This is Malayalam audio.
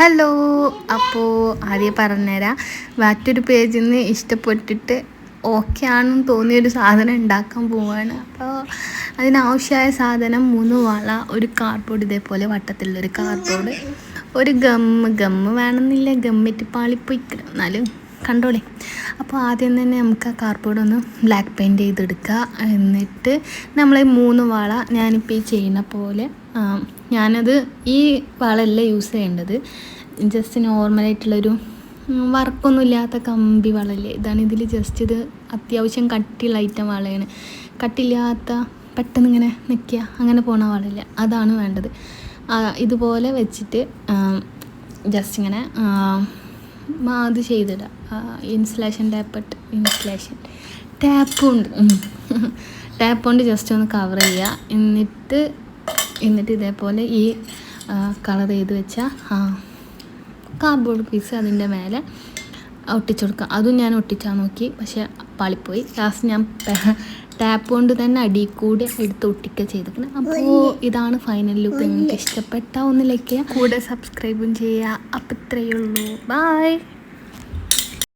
ഹലോ അപ്പോൾ ആദ്യം പറഞ്ഞുതരാം. മറ്റൊരു പേജിൽ നിന്ന് ഇഷ്ടപ്പെട്ടിട്ട് ഓക്കെ ആണെന്ന് തോന്നിയൊരു സാധനം ഉണ്ടാക്കാൻ പോവാണ്. അപ്പോൾ അതിനാവശ്യമായ സാധനം മൂന്ന് വള ഒരു കാർഡ്ബോർഡ് ഇതേപോലെ വട്ടത്തിലുള്ളൊരു കാർഡ്ബോർഡ് ഒരു ഗമ്മ് ഗമ്മ് വേണമെന്നില്ല. ഗമ്മിറ്റ് പാളിപ്പോയിക്കണം എന്നാലും കണ്ടോളേ. അപ്പോൾ ആദ്യം തന്നെ നമുക്ക് ആ കാർബോർഡ് ഒന്ന് ബ്ലാക്ക് പെയിന്റ് ചെയ്തെടുക്കുക. എന്നിട്ട് നമ്മൾ ഈ മൂന്ന് വള ഞാനിപ്പോൾ ഈ ചെയ്യുന്ന പോലെ ഞാനത് ഈ വളല്ല യൂസ് ചെയ്യേണ്ടത്. ജസ്റ്റ് നോർമലായിട്ടുള്ളൊരു വർക്കൊന്നും ഇല്ലാത്ത കമ്പി വളല്ലേ? ഇതാണ് ഇതിൽ ജസ്റ്റ് ഇത് അത്യാവശ്യം കട്ടിയുള്ള ഐറ്റം വളയാണ്. കട്ടില്ലാത്ത പെട്ടെന്ന് ഇങ്ങനെ നിൽക്കുക അങ്ങനെ പോണ വളല്ല. അതാണ് വേണ്ടത്. ഇതുപോലെ വെച്ചിട്ട് ജസ്റ്റ് ഇങ്ങനെ അത് ചെയ്തിടാം. ഇൻസ്റ്റലേഷൻ ടാപ്പ് ഇൻസുലേഷൻ ടാപ്പ് കൊണ്ട് ടാപ്പ് കൊണ്ട് ജസ്റ്റ് ഒന്ന് കവർ ചെയ്യുക. എന്നിട്ട് എന്നിട്ട് ഇതേപോലെ ഈ കളർ ചെയ്ത് വെച്ച കാർഡ്ബോർഡ് പീസ് അതിന്റെ മേലെ ഒട്ടിച്ചു കൊടുക്കുക. അതും ഞാൻ ഒട്ടിച്ചാൽ നോക്കി. പക്ഷേ പാളിപ്പോയി. ലാസ്റ്റ് ഞാൻ ടാപ്പ് കൊണ്ട് തന്നെ അടി കൂടി എടുത്ത് ഒട്ടിക്കുക ചെയ്തിരിക്കുന്നത് അപ്പോൾ ഇതാണ് ഫൈനൽ ലുക്ക് നിങ്ങൾക്ക് ഇഷ്ടപ്പെട്ട ഒന്ന് ലൈക്ക് ചെയ്യുക. കൂടെ സബ്സ്ക്രൈബും ചെയ്യുക. അപ്പം ഇത്രയേ ഉള്ളൂ. ബൈ